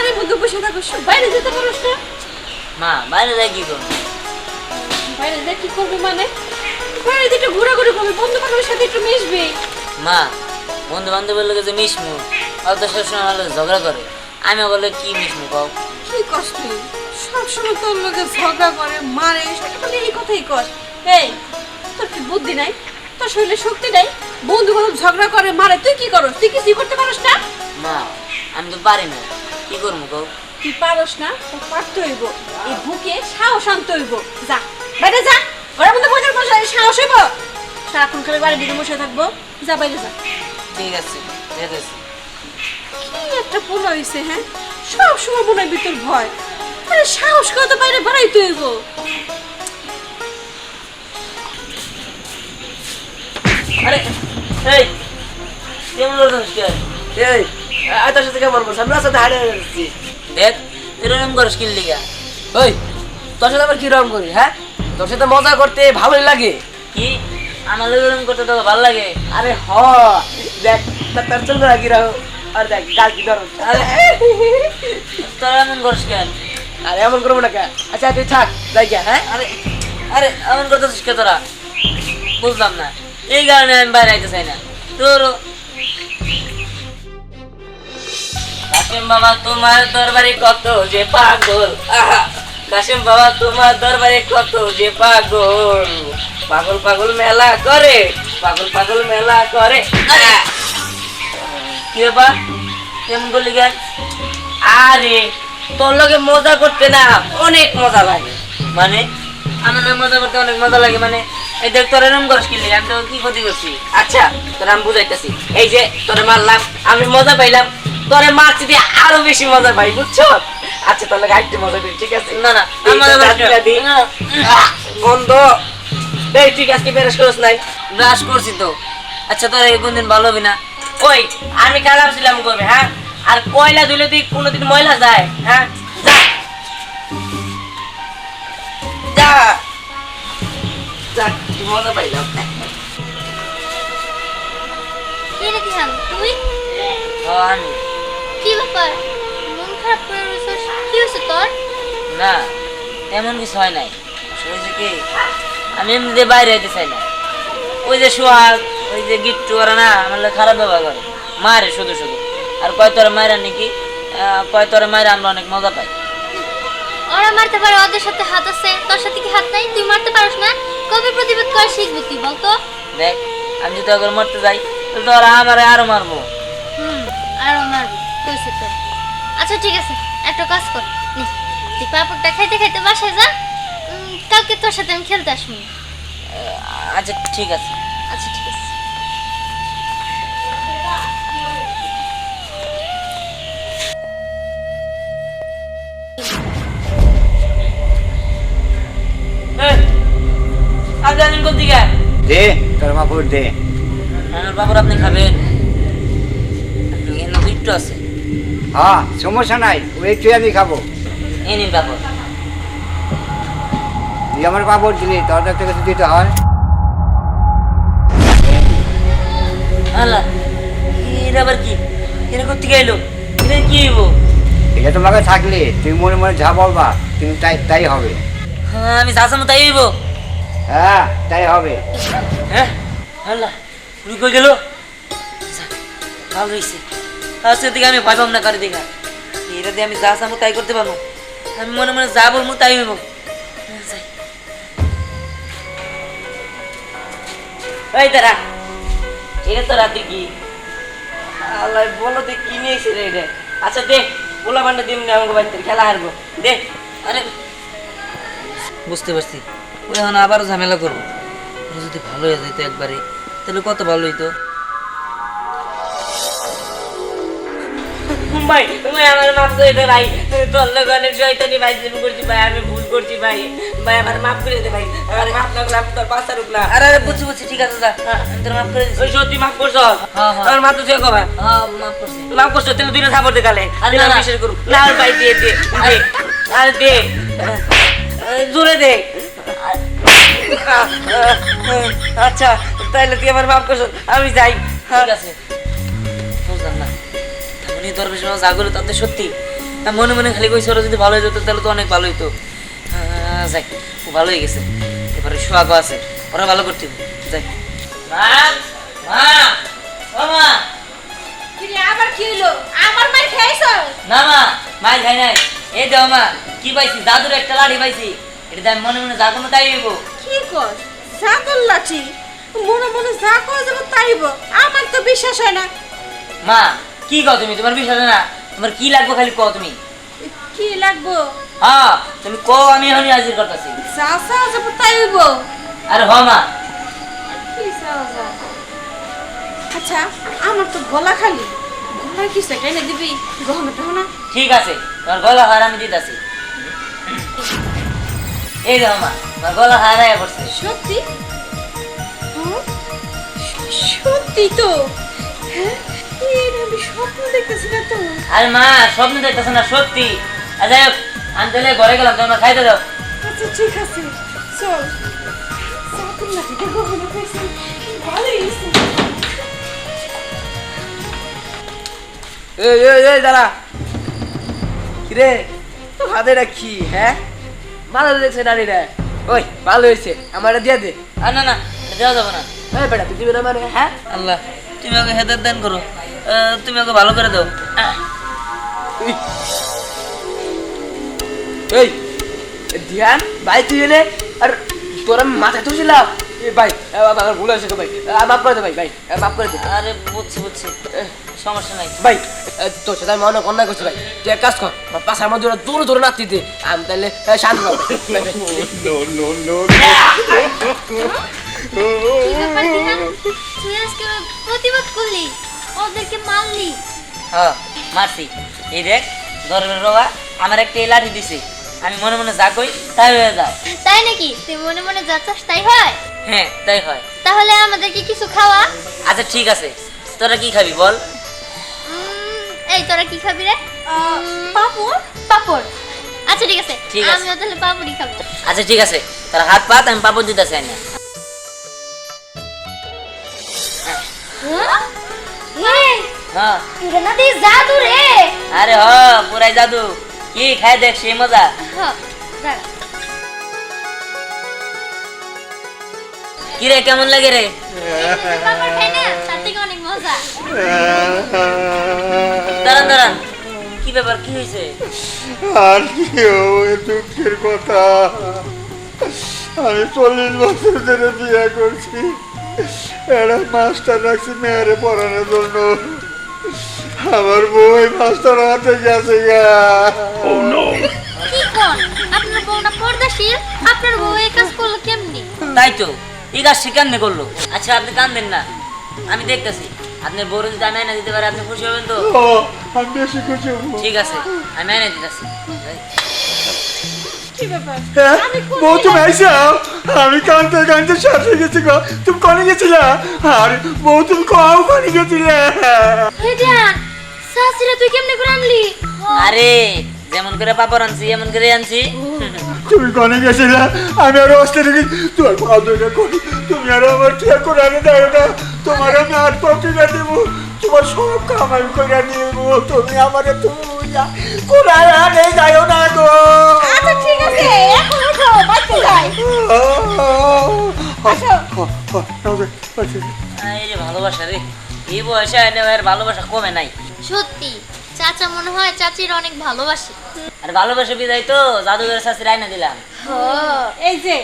বাড়ির মধ্যে বসে থাকো বাইরে যেতে পারোস না। মা বাইরে যাই কি করব? বাইরে যা কি করবে মানে? বাইরে একটু ঘোরাঘুরি করবে বন্ধু বান্ধবের সাথে একটু মিশবে। মা বন্ধু বান্ধবের লোকে যে মিশমু আর তো সবসময় আমার ঝগড়া করে। আমি বলে কি মিশমু কও? কি কষ্ট সবসময় তোর লোকে ঝগড়া করে মারে সেটা খালি এই কথাই কর এই তোর কি বুদ্ধি নাই? তোর শরীরে শক্তি নাই? বন্ধু বান্ধব ঝগড়া করে মারে তুই কি করস? তুই কিছুই করতে পারস না? মা আমি তো পারি না। কি করব গো? তুই পারস না তোর পারতে হইব। এই বুকে সাহস আনতে হইব। যা বাইরে যা। ঘরের মধ্যে বসে বসে সাহস হইব। সারাক্ষণ খালি বাড়ির দিকে বসে থাকব। যা বাইরে যা। ঠিক আছে যেতেছি কি একটা পোলা হইছে হ্যাঁ? সব সময় মনে ভিতর ভয়। আরে সাহস করে তো বাইরে বাড়াইতে হইব। আরে এই কেমন করছিস এই তোর সাথে কেমন বলছ? আমরা সাথে যাচ্ছি দেখ এরকম করিস কিল লিগা ওই তোর সাথে আবার কীরকম করি হ্যাঁ? তোর সাথে মজা করতে ভালোই লাগে। কি? আমার এরকম করতে তো ভালো লাগে? আরে হ দেখ তার তার চলবে না কীরকম আর দেখ কি ধরো এমন করিস কেন? আরে এমন করব না কে আচ্ছা তুই থাক যাই হ্যাঁ? আরে আরে এমন করতেছিস কে তোরা? বুঝলাম না। এই কারণে আমি বাইরে আইতে চাই না। তোর কাশিম বাবা তোমার দরবারে কত যে পাগল! কাশিম বাবা তোমার দরবারে কত যে পাগল। পাগল পাগল মেলা করে পাগল পাগল মেলা করে। কি ব্যাপার? কেমন করলি গান আরে তোর লগে মজা করতে না অনেক মজা লাগে। মানে? আমার মজা করতে অনেক মজা লাগে মানে? এই দেখ তোর এরম করস কিনলি আমি তো কি ক্ষতি করছি? আচ্ছা তোর আমি বুঝাইতেছি। এই যে তোরে মারলাম আমি মজা পাইলাম। তোরে মারছি দিয়ে আরও বেশি মজা পাই বুঝছ? আচ্ছা তাহলে গাইতে মজা করি ঠিক আছে? না না আহ, এই ঠিক আছে বেরেস করস নাই? ব্রাশ করছি তো। আচ্ছা তোর এই কোনদিন ভালো হবি না? ওই আমি খারাপ ছিলাম করবে হ্যাঁ? আর কয়লা ধুলে তুই কোনোদিন ময়লা যায় হ্যাঁ? যা। যা। মজা পাইলাম। তুই কি ব্যাপার? মন খারাপ করে রয়েছিস কি হয়েছে তোর? না এমন কিছু হয় নাই। হয়েছে কি আমি এমনিতে বাইরে যেতে চাই না। ওই যে সোহাগ ওই যে গিট্টু ওরা না আমার খারাপ ব্যবহার করে। মারে শুধু শুধু। আর কয় তোরা মায়েরা নাকি? কয় তোরা মায়েরা আমরা অনেক মজা পাই। ওরা মারতে পারে ওদের সাথে হাত আছে। তোর সাথে কি হাত নাই? তুই মারতে পারিস না? কবে প্রতিবাদ করে শিখবি তুই বলতো? দেখ আমি যদি ওকে মরতে যাই তাহলে তো ওরা আমারে আরও মারবো। হুম আরও মারবি। তোর। আচ্ছা ঠিক আছে একটা কাজ কর। নে তুই পাপড়টা খাইতে খাইতে বাসায় যা। কালকে তোর সাথে আমি খেলতে আসব। আচ্ছা ঠিক আছে। আচ্ছা ঠিক আছে। আর জানেন কোন দিকে দে তোর কাপড় দে। আমার বাবুর আপনি খাবেন। একটু আছে। হ্যাঁ সমস্যা নাই। ওই একটু আমি খাব। এই নিন বাবু তুই আমার কাপড় দিলি তোর কাছ থেকে দিতে হয়। আল্লাহ এটা আবার কি? এটা করতে গেলো এটা কি হইব? এটা তোমাকে থাকলে তুমি মনে মনে যা বলবা তুমি তাই তাই হবে। হ্যাঁ, আমি যাচাম তাই হইব। হ্যাঁ তাই হবে। হ্যাঁ আল্লাহ উনি কই গেল? ভালো হয়েছে আজকে থেকে আমি পাবো না কারি দেখা এটা দিয়ে আমি যা চামো তাই করতে পারব। আমি মনে মনে যা বলব তাই হইব। এই তারা, এটা তো রাতে কি? আল্লাহ, বলো দে কি নিয়েছে রে এটা? আচ্ছা দে, পোলা বান্ডা দিন আমাকে বাড়িতে খেলা হারবো। দে, আরে, বুঝতে পারছি। ও এখন আবারও ঝামেলা করব। যদি ভালো হয়ে যেত একবারে, তাহলে কত ভালো হইতো? ভাই ভাই আমার মাফ করে দে ভাই। তোর লোক অনেক শয়তানি ভাই আমি করছি ভাই আমি ভুল করছি ভাই। ভাই আমার মাফ করে দে ভাই। আমার মাফ না করলে আমি তোর পাশে রুক না। আরে আরে বুঝছি বুঝছি ঠিক আছে যা। আমি তোর মাফ করে ওই সত্যি মাফ করছ? আমার মাফ তো কবে হ্যাঁ মাফ করছি। মাফ করছ তাহলে দুইটা থাপড় দে গালে আরে না করু না ভাই দে আরে দে জোরে দে। আচ্ছা তাইলে তুই আমার মাফ করছ আমি যাই। ঠিক আছে। উনি দরবেশ বাবা যা করল তাতে সত্যি। আর মনে মনে খালি কইছে ওরা যদি ভালো হয়ে যেত তাহলে তো অনেক ভালো হইতো। যাক ও ভালো হয়ে গেছে। এবারে সোহাগও আছে ওরা ভালো করতে। যাক মা মা মা। আবার কি আমার খাইছ না মা খাই নাই। এই দেও মা কি পাইছি? দাদুর একটা লাড়ি পাইছি। এটা আমি মনে মনে যা কোনো তাই হইব। কি কর জাদুর লাঠি? মনে মনে যা করা যাবে তাইব আমার তো বিশ্বাস হয় না। মা কি কও তুমি? তোমার বিশ্বাস হয় না তোমার কি লাগবে খালি কও তুমি? কি লাগবো? হ্যাঁ তুমি কও আমি এখনই হাজির করতেছি। চা তাই হইব। আরে হ মা। কি যায়? আচ্ছা আমার তো গলা খালি। গলার কিছু একটা এনে দিবি? গহনা টহনা ঠিক আছে তোমার গলা হার আমি দিতেছি। এই দেখো মা তোমার গলা হার আয়া করছে সত্যি? সত্যি তো? হ্যাঁ? এর আমি স্বপ্ন দেখতেছি না তো। আরে মা স্বপ্ন দেখতেছে না সত্যি। যাই হোক আমি তাহলে ঘরে গেলাম তোমার খাইতে দাও। আচ্ছা ঠিক আছে। চল। চাতুর লাঠিটা গহনা পেয়েছি ভালোই হয়েছে। এই এই এই দাঁড়া। কিরে তো হাতে এটা কি হ্যাঁ? ভালো দেখছে নারীরা। ওই ভালো হয়েছে। আমার এটা দিয়ে দে। আর না না দেওয়া যাবে না। এই বেটা তুই দিবি না মানে হ্যাঁ? আল্লাহ তুমি ওকে হেদার দান করো। তুমি ওকে ভালো করে দাও। এই ধ্যান ভাই তুই এনে আর তোর আমি মাথায় এই ভাই আমার ভুল হয়েছে গো ভাই। মাফ করে দে ভাই ভাই মাফ করে দে। আরে বুঝছি বুঝছি। সমস্যা নাই। ভাই তোর সাথে আমি অনেক অন্যায় করছি ভাই। তুই এক কাজ কর আমার পাশে আমার জন্য দূরে দূরে নাতি দে। আমি তাহলে শান্ত প্রতিবাদ করলি। ওদেরকে মারলি। হ্যাঁ মারছি। এই দেখ ধর্মের বাবা আমার একটা এই লাঠি দিছে। আমি মনে মনে যা কই তাই হয়ে যায়। তাই নাকি? তুই মনে মনে যা চাস তাই হয়? হ্যাঁ তাই হয়। তাহলে আমাদেরকে কিছু খাওয়া? আচ্ছা ঠিক আছে। তোরা কি খাবি বল? উম, এই তোরা কি খাবি রে? পাপড় পাপড়। আচ্ছা ঠিক আছে। ঠিক আছে। আমিও তাহলে পাপড়ই খাব। আচ্ছা ঠিক আছে। তোরা হাত পাত আমি পাপড় দিতে চাই না জাদু রে। আরে হ পুরাই জাদু। কি খাই দেখ সেই মজা। হ্যাঁ, কি রে কেমন লাগে রে? দাঁড়ান দাঁড়ান। কি ব্যাপার কি হয়েছে? আর কেউ দুঃখের কথা। আমি চল্লিশ বছর ধরে বিয়ে করছি। একটা মাস্টার রাখছি মেয়েরে পড়ানোর জন্য। আমার বই মাস্টার হাতে গেছে গা। কি কোন? আপনার বউটা পর্দাশীল আপনার বউ এই কাজ করল কেমনি? তাই তো এই কাজ সে কেমনে করল? আচ্ছা আপনি কান্দেন না। আমি দেখতেছি আপনার বড় যদি আমি এনে দিতে পারি আপনি খুশি হবেন তো? আমি বেশি খুশি হব। ঠিক আছে আমি এনে দিতেছি। কি ব্যাপার? হ্যাঁ, আমি কোন বউ তুমি জায়গায়- আইসা। আমি কানতে কানতে হয়ে গেছি গো। তুমি কনে গেছিলা? আর বউ তুমি কাও কনে গেছিলে? হেডা শাশুড়ি তুই কেমনে করে আনলি? আরে যেমন করে পাপড় আনছি এমন করে আনছি। তুমি কনে গেছিলে? আমি আর অস্তে রেখে তোমার পা ধরে করি তুমি আর আমার ঠিক করে আনে দাও না। তোমার আমি আর পত্রিকা দেবো। তোমার সব কাম আমি করে নিয়ে তুমি আমার তুমি কোরআন আনে যাও না গো। আচ্ছা ঠিক আছে এখন উঠো বাড়িতে যাই এই রে ভালোবাসা রে এই বয়সে এনে ভাইয়ের ভালোবাসা কমে নাই। সত্যি চাচা মনে হয় চাচির অনেক ভালোবাসে। আর ভালোবাসা বিদায় তো জাদুঘরের শাস্তি রাইনা দিলাম। এই যে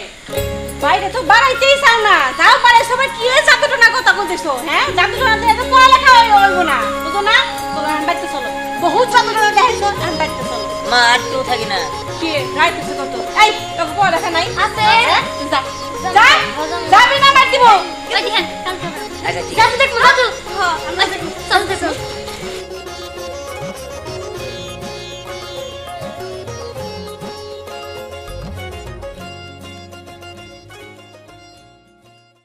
বাইরে তো বাড়াইতেই চাও না। তাও পারে সবাই কি হয়ে জাদুটা কথা বলতেছো হ্যাঁ? জাদুটা দিয়ে তো পড়ালেখা হইব না। বুঝো না? তোমরা বাড়িতে চলো। বহুত জাদুটা দেখাইছো আমি বাড়িতে চলো। মা আর কেউ থাকি না। কি? রাইতেছে কত? এই তোকে পড়ালেখা নাই? আছে। হ্যাঁ? যা যা যাবি না দিব। আচ্ছা ঠিক আছে দেখব জাদু হ্যাঁ আমরা